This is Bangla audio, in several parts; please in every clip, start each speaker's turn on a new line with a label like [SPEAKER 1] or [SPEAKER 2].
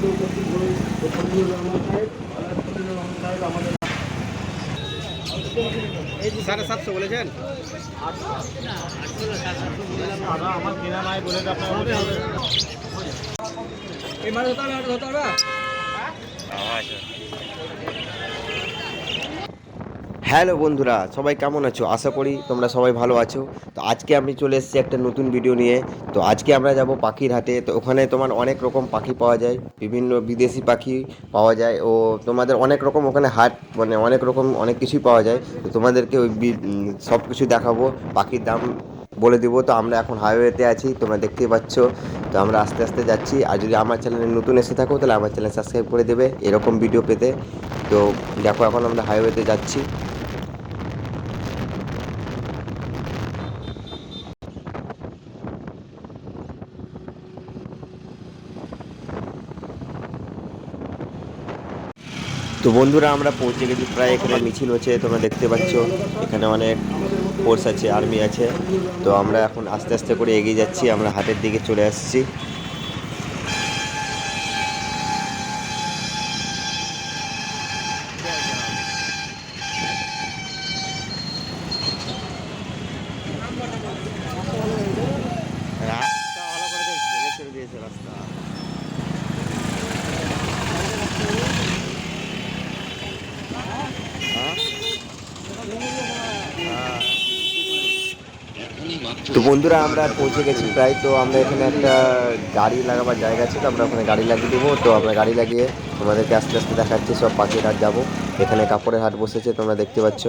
[SPEAKER 1] মধ্যে উপস্থিত হয়ে
[SPEAKER 2] সাড়ে সাতশো বলেছেন?
[SPEAKER 1] আমার কেনা বলে
[SPEAKER 2] এই মাছ হতে হবে? হতে হবে
[SPEAKER 3] হ্যালো বন্ধুরা, সবাই কেমন আছো? আশা করি তোমরা সবাই ভালো আছো। তো আজকে আমি চলে এসেছি একটা নতুন ভিডিও নিয়ে। তো আজকে আমরা যাব পাখির হাটে। তো ওখানে তোমার অনেক রকম পাখি পাওয়া যায়, বিভিন্ন বিদেশি পাখি পাওয়া যায় ও তোমাদের অনেক রকম ওখানে হাট মানে অনেক রকম অনেক কিছুই পাওয়া যায়। তো তোমাদেরকে ওই সব কিছু দেখাবো, পাখির দাম বলে দিব। তো আমরা এখন হাইওয়েতে আছি, তোমরা দেখতেই পাচ্ছ। তো আমরা আস্তে আস্তে যাচ্ছি। আর যদি আমার চ্যানেলে নতুন এসে থাকো, তাহলে আমার চ্যানেল সাবস্ক্রাইব করে দেবে, এরকম ভিডিও পেতে। তো দেখো এখন আমরা হাইওয়েতে যাচ্ছি। তো বন্ধুরা, আমরা পৌঁছে গেছি প্রায় এখানে। মিছিল হচ্ছে, তোমরা দেখতে পাচ্ছ। এখানে অনেক ফোর্স আছে আর্মি আছে। তো আমরা এখন আস্তে আস্তে করে এগিয়ে যাচ্ছি। আমরা হাটের দিকে চলে আসছি রাস্তা ভালো করে ভেঙে চলে দিয়েছে রাস্তা হ্যাঁ? হ্যাঁ। তো বন্ধুরা আমরা পৌঁছে গেছি। প্রায় তো আমরা এখানে একটা গাড়ি লাগাবার জায়গা আছে তো আমরা ওখানে গাড়ি লাগিয়ে দেবো। তো আমরা গাড়ি লাগিয়ে তোমাদেরকে আস্তে আস্তে দেখাচ্ছি সব পাখির হাট যাব। এখানে কাপড়ের হাট বসেছে তোমরা দেখতে পাচ্ছ।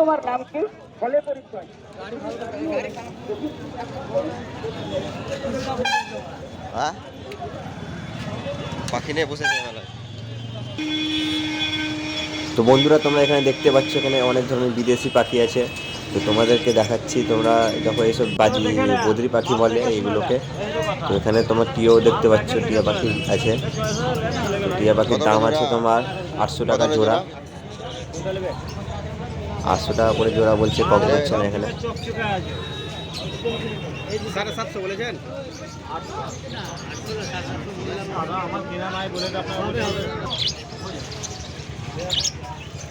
[SPEAKER 1] তোমার নাম কি? বলে পরিচয়।
[SPEAKER 3] হ্যাঁ? পাখি নিয়ে বসেছে মেলায় তো বন্ধুরা, তোমরা এখানে দেখতে পাচ্ছ এখানে অনেক ধরনের বিদেশি পাখি আছে। তো তোমাদেরকে দেখাচ্ছি, তোমরা যখন এইসব বাজি বদ্রি পাখি বলে এইগুলোকে। তো এখানে তোমার টিয়াও দেখতে পাচ্ছ, টিয়া পাখি আছে। টিয়া পাখির দাম আছে তোমার আটশো টাকা জোড়া। আটশো টাকা করে জোড়া বলছে, কম করছে না এখানে।
[SPEAKER 2] সাড়ে সাতশো বলেছেন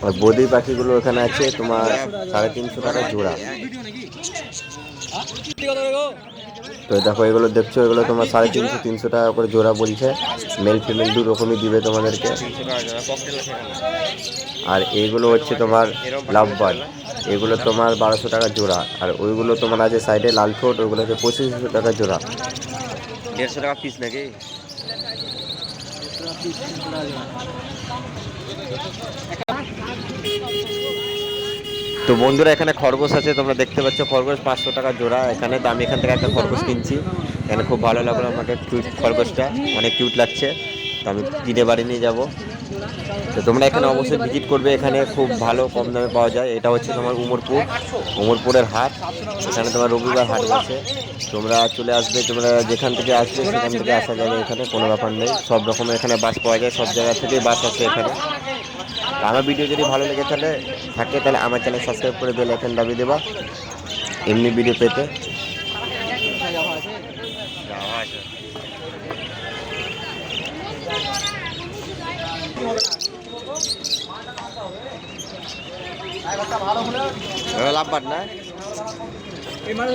[SPEAKER 3] আর বদ্রি পাখিগুলো এখানে আছে, তোমার সাড়ে তিনশো টাকা জোড়া। তো দেখো, এগুলো দেখছ, এগুলো তোমার সাড়ে তিনশো তিনশো টাকা করে জোড়া বলছে। মেল ফিমেল দু রকমই দিবে তোমাদেরকে। আর এইগুলো হচ্ছে তোমার লাভ বার্ড এগুলো তোমার বারোশো টাকা জোড়া। আর ওইগুলো তোমার আছে সাইডে লাল ঠোঁট ওইগুলো হচ্ছে পঁচিশশো টাকা জোড়া। দেড়শো টাকা পিস নাকি? তো বন্ধুরা, এখানে খরগোশ আছে, তোমরা দেখতে পাচ্ছ খরগোশ, পাঁচশো টাকা জোড়া এখানে। তো আমি এখান থেকে একটা খরগোশ কিনছি। এখানে খুব ভালো লাগল আমাকে কিউট খরগোশটা, অনেক কিউট লাগছে। তো আমি কিনে বাড়ি নিয়ে যাব। তো তোমরা এখানে অবশ্যই ভিজিট করবে, এখানে খুব ভালো কম দামে পাওয়া যায়। এটা হচ্ছে তোমার উমরপুর। উমরপুরের হাট এখানে তোমার রবিবার হাট বসে। তোমরা চলে আসবে, তোমরা যেখান থেকে আসবে, সেখান থেকে আসা যাবে এখানে, কোনো ব্যাপার নেই। সব রকমের এখানে বাস পাওয়া যায়, সব জায়গা থেকেই বাস আছে এখানে। আমার ভিডিও যদি ভালো লেগে তাহলে থাকে তাহলে আমার চ্যানেল সাবস্ক্রাইব করে বেল আইকন দাবি দেবা। এমনি ভিডিও পেতে। লাভ বাট না
[SPEAKER 2] এই মাছ